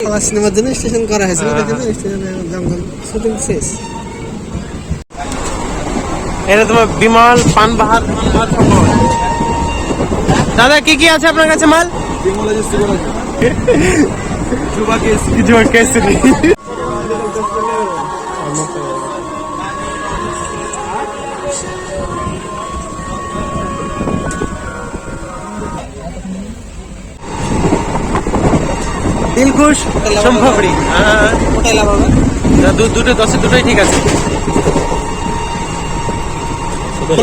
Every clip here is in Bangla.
আমার সিনেমার জন্য স্টেশন করা হয়েছিল স্টেশনে জঙ্গল শুটিং শেষ। এটা তোমার বিমল পানবাহার দাদা কি কি আছে আপনার কাছে মাল? হ্যাঁ ওটাই লাভ হবে না, দু- দুটো দশে দুটোই ঠিক আছে। খোলো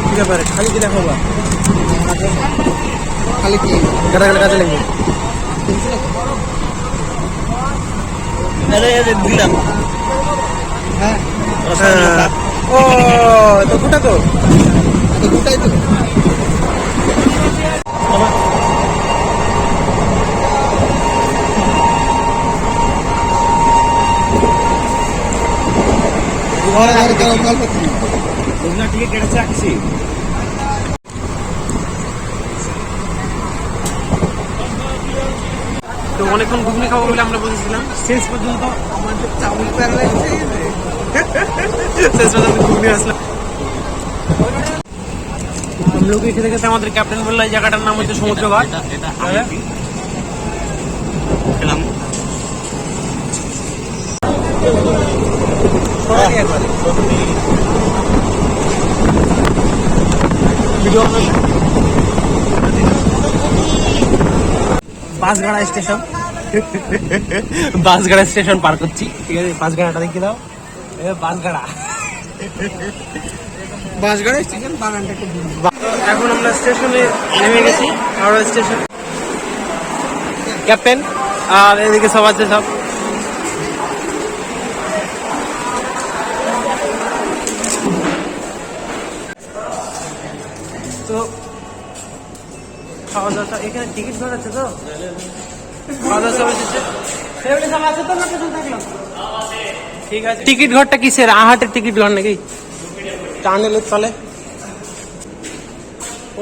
কি ব্যাপারে? খালি কি? কাজে লাগবে দিলাম হ্যাঁ। ও তো তো তো। টিকিট কেটেছে রাখছি তো অনেকক্ষণ ঘুগনি খাব বলে আমরা বসেছিলাম। শেষ পর্যন্ত আমাদের চাউল শেষ পর্যন্ত ঘুগনি আসলাম। আমলোক খেতে খেতে আমাদের ক্যাপ্টেন বলল এই জায়গাটার নাম হচ্ছে সমুদ্রঘাট হ্যাঁ। খেলাম। বাসগাড়া স্টেশন। বাসগাড়া স্টেশন পার করছি। ঠিক আছে বাসগাড়াটা দেখিয়ে দাও। বাসগাড়া বাসগাড়ি স্টেশন বাগানটা এখন আমরা স্টেশনে নেমে গেছি হাওড়া স্টেশন। ক্যাপ্টেন? আর এদিকে সব আছে সব। এখানে টিকিট ঘর আছে তো? টিকিট ঘরটা কিসের? আহাটের টিকিট ঘর নাকি? টানেলের তলে।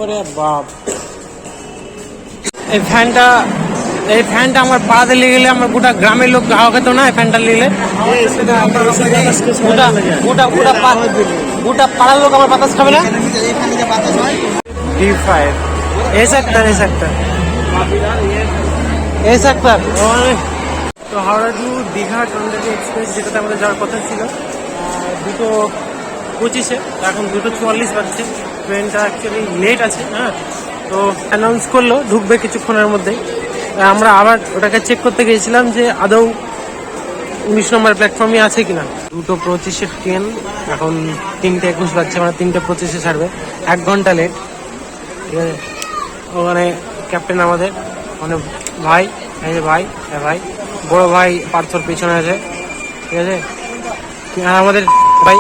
ওরে বাপ। এই ফ্যানটা এই ফ্যানটা আমার পাড়াতে লেগে গেলে আমার গোটা গ্রামের লোক হাওয়া খেত না এই ফ্যানটা লেগে গোটা গোটা গোটা গোটা পাড়ার লোক আমার বাতাস খাবে না? S Akhtar S Akhtar S Akhtar তো হাওড়া টু দীঘা টন্ডালি এক্সপ্রেস যেটাতে আমাদের যাওয়ার কথা ছিল দুটো পঁচিশে, এখন দুটো চুয়াল্লিশ বাজছে। ট্রেনটা অ্যাকচুয়ালি লেট আছে হ্যাঁ? তো অ্যানাউন্স করল, ঢুকবে কিছুক্ষণের মধ্যেই। আমরা আবার ওটাকে চেক করতে গিয়েছিলাম যে আদৌ উনিশ নম্বর প্ল্যাটফর্মে আছে কিনা। দুটো পঁচিশে ট্রেন, এখন তিনটে একুশ বাজছে মানে তিনটে পঁচিশে ছাড়বে। এক ঘণ্টা লেট ঠিক আছে? ওখানে ক্যাপ্টেন আমাদের মানে ভাই, এই যে ভাই হ্যাঁ ভাই, বড় ভাই পার্থর পিছনে আছে, ঠিক আছে? হ্যাঁ আমাদের ভাই